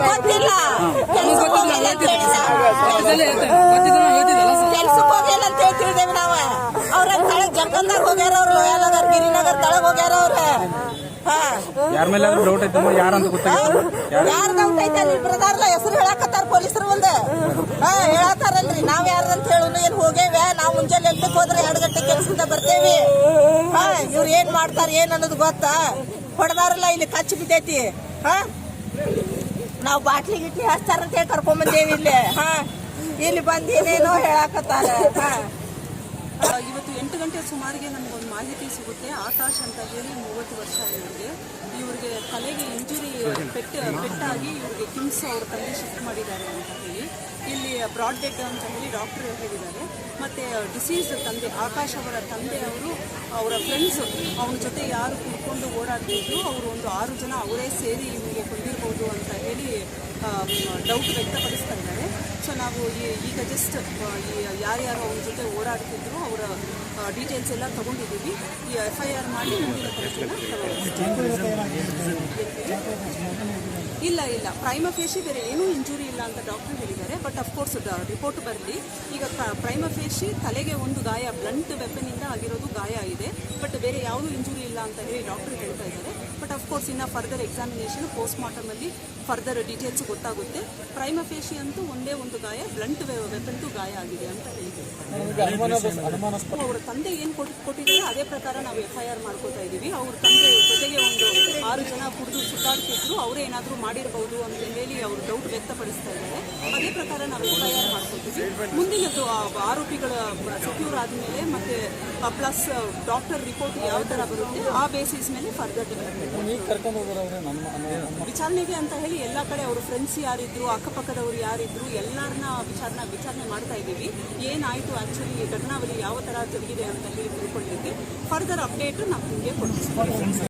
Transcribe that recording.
ಗೊತ್ತಿಲ್ಲ. ಕೆಲ್ಸಕ್ಕೆ ಹೋಗಿಲ್ಲ ಅಂತ ಹೇಳಿದ. ಕೆಲ್ಸಕ್ಕೆ ಹೋಗಿಲ್ಲ ಅಂತ ಹೇಳಿ ತಿಳಿದೇವಿ ನಾವ. ಅವ್ರ ತಳಗ್ ಹೋಗ್ಯಾರ ಅವ್ರು ಲೋಯಾನಗರ್ ಗಿರಿನಗರ್ ತಳಗ್ ಹೋಗ್ಯಾರ ಅವ್ರ. ಹಾ. ಯಾರ ಮೇಲೆ ಡೌಟ್ ಐತಮ್ಮ? ಯಾರಂತ ಗೊತ್ತಾಗಿತ್ತು ಯಾರ್ ಡೌಟ್ ಐತೆ? ಅಲ್ಲಿ ಬ್ರದರ್ಲ ಹೆಸರು ಹೇಳಕತ್ತಾರ ಪೊಲೀಸರು ಒಂದ್ ಹಾ ಹೇಳತ್ತಾರಲ್ರಿ ನಾವ್ ಯಾರ್ದಂತ ಹೇಳುನು ಏನ್ ಹೋಗೇವೆ ನಾವ್ ಮುಂಜಾನೆ ಎಂಟಕ್ಕೆ ಹೋದ್ರೆ ಎರಡು ಗಂಟೆ ಕೆಲ್ಸದಿಂದ ಬರ್ತೇವಿ. ಹಾ ಇವ್ರು ಏನ್ ಮಾಡ್ತಾರ ಏನ್ ಅನ್ನೋದು ಗೊತ್ತಾ? ಹೊಡೆದಾರಲ್ಲ ಇಲ್ಲಿ ಕಚ್ಚಿ ಬಿದ್ದೈತಿ. ಹಾ? ನಾವ್ ಬಾಟ್ಲಿ ಗಿಟ್ಲಿ ಹಚ್ತಾರ ಅಂತ ಹೇಳಿ ಇಲ್ಲಿ. ಹಾ. ಇಲ್ಲಿ ಬಂದು ಇವತ್ತು ಎಂಟು ಗಂಟೆ ಸುಮಾರಿಗೆ ನಮಗೊಂದು ಮಾಹಿತಿ ಸಿಗುತ್ತೆ. ಆಕಾಶ್ ಅಂತ ಹೇಳಿ ಮೂವತ್ತು ವರ್ಷ ಇವರಿಗೆ. ಇವರಿಗೆ ತಲೆಗೆ ಇಂಜುರಿ ಪೆಟ್ಟ, ಪೆಟ್ಟಾಗಿ ಇವರಿಗೆ ಕಿಮ್ಸ್ ಅವ್ರ ತಂದೆ ಶಿಫ್ಟ್ ಮಾಡಿದ್ದಾರೆ ಅಂತ ಹೇಳಿ. ಇಲ್ಲಿ ಬ್ರಾಡ್ ಡೆಡ್ ಅಂತ ಹೇಳಿ ಡಾಕ್ಟರ್ ಹೇಳಿದ್ದಾರೆ. ಮತ್ತೆ ಡಿಸೀಸ್ ತಂದೆ, ಆಕಾಶ್ ಅವರ ತಂದೆ ಅವರು, ಅವರ ಫ್ರೆಂಡ್ಸ್ ಅವನ ಜೊತೆ ಯಾರು ಕುಡ್ಕೊಂಡು ಓಡಾಡ್ತಿದ್ರು, ಅವರು ಒಂದು ಆರು ಜನ ಅವರೇ ಸೇರಿ ಕೊಂದಿರ್ಬೋದು ಅಂತ ಹೇಳಿ ಡೌಟ್ ವ್ಯಕ್ತಪಡಿಸ್ತಾ ಇದ್ದಾರೆ. ಸೊ ನಾವು ಈ- ಈಗ ಜಸ್ಟ್ ಯಾರ್ಯಾರು ಅವ್ರ ಜೊತೆ ಓಡಾಡ್ತಿದ್ರು, ಅವರ ಡೀಟೇಲ್ಸ್ ಎಲ್ಲ ತಗೊಂಡಿದ್ದೀವಿ. ಈ ಎಫ್ ಐ ಆರ್ ಮಾಡಿ ಇಲ್ಲ ಇಲ್ಲ. ಪ್ರೈಮ ಫೇಶಿ ಬೇರೆ ಏನೂ ಇಂಜುರಿ ಇಲ್ಲ ಅಂತ ಡಾಕ್ಟರ್ ಹೇಳಿದ್ದಾರೆ. ಬಟ್ ಅಫ್ಕೋರ್ಸ್ ರಿಪೋರ್ಟ್ ಬರಲಿ. ಈಗ ಪ್ರೈಮ ಫೇಶಿ ತಲೆಗೆ ಒಂದು ಗಾಯ ಬ್ಲಂಟ್ ವೆಪನಿಂದ ಆಗಿರೋದು ಗಾಯ ಇದೆ. ಬಟ್ ಬೇರೆ ಯಾವುದೂ ಇಂಜುರಿ ಇಲ್ಲ ಅಂತ ಹೇಳಿ ಡಾಕ್ಟರ್ ಹೇಳ್ತಾ ಇದ್ದಾರೆ. ಇನ್ನು ಫರ್ದರ್ ಎಕ್ಸಾಮಿನೇಷನ್ ಪೋಸ್ಟ್ ಮಾರ್ಟಮ್ ಅಲ್ಲಿ ಫರ್ದರ್ ಡೀಟೇಲ್ಸ್ ಗೊತ್ತಾಗುತ್ತೆ. ಪ್ರೈಮ ಫೇಶಿ ಅಂತೂ ಒಂದೇ ಒಂದು ಗಾಯ ಬ್ಲಂಟ್ ವೆಪನ್ದು ಗಾಯ ಆಗಿದೆ ಅಂತ ಹೇಳಿದ್ದಾರೆ ಅವರ ತಂದೆ ಏನು ಕೊಟ್ಟು ಕೊಟ್ಟಿದ್ದಾರೆ ಅದೇ ಪ್ರಕಾರ ನಾವು ಎಫ್ ಐ ಆರ್ ಮಾಡ್ಕೋತಾ ಇದ್ದೀವಿ. ಅವ್ರ ತಂದೆ ಜೊತೆಗೆ ಒಂದು ಆರು ಜನ ಕುಡಿದು ಸುತ್ತಾಡ್ತಿದ್ರು. ಅವರೇ ಏನಾದರೂ ಮಾಡಿರಬಹುದು ಅಂತ ಹೇಳಿ ಅವರು ಡೌಟ್ ವ್ಯಕ್ತಪಡಿಸ್ತಾ ಇದ್ದಾರೆ ಅದೇ ಪ್ರಕಾರ ನಾವು ಎಫ್ ಐ ಆರ್ ಆ ಆರೋಪಿಗಳ ಸೆಕ್ಯೂರ್ ಆದಮೇಲೆ ಮತ್ತೆ ಪ್ಲಸ್ ಡಾಕ್ಟರ್ ರಿಪೋರ್ಟ್ ಯಾವ ತರ ಬರುತ್ತೆ ಆ ಬೇಸಿಸ್ ಮೇಲೆ ಫರ್ದರ್ ವಿಚಾರಣೆಗೆ ಅಂತ ಹೇಳಿ ಎಲ್ಲಾ ಕಡೆ ಅವರು ಫ್ರೆಂಡ್ಸ್ ಯಾರಿದ್ರು ಅಕ್ಕಪಕ್ಕದವರು ಯಾರಿದ್ರು ಎಲ್ಲರನ್ನ ವಿಚಾರಣೆ ವಿಚಾರಣೆ ಮಾಡ್ತಾ ಇದ್ದೀವಿ. ಏನಾಯಿತು ಆ್ಯಕ್ಚುಲಿ ಘಟನಾವಳಿ ಯಾವ ತರ ಜರುಗಿದೆ ಅಂತ ಹೇಳಿ ತಿಳ್ಕೊಂಡಿದ್ದೆ ಫರ್ದರ್ ಅಪ್ಡೇಟ್ ನಾವು ನಿಮಗೆ ಕೊಡ್ತೀವಿ.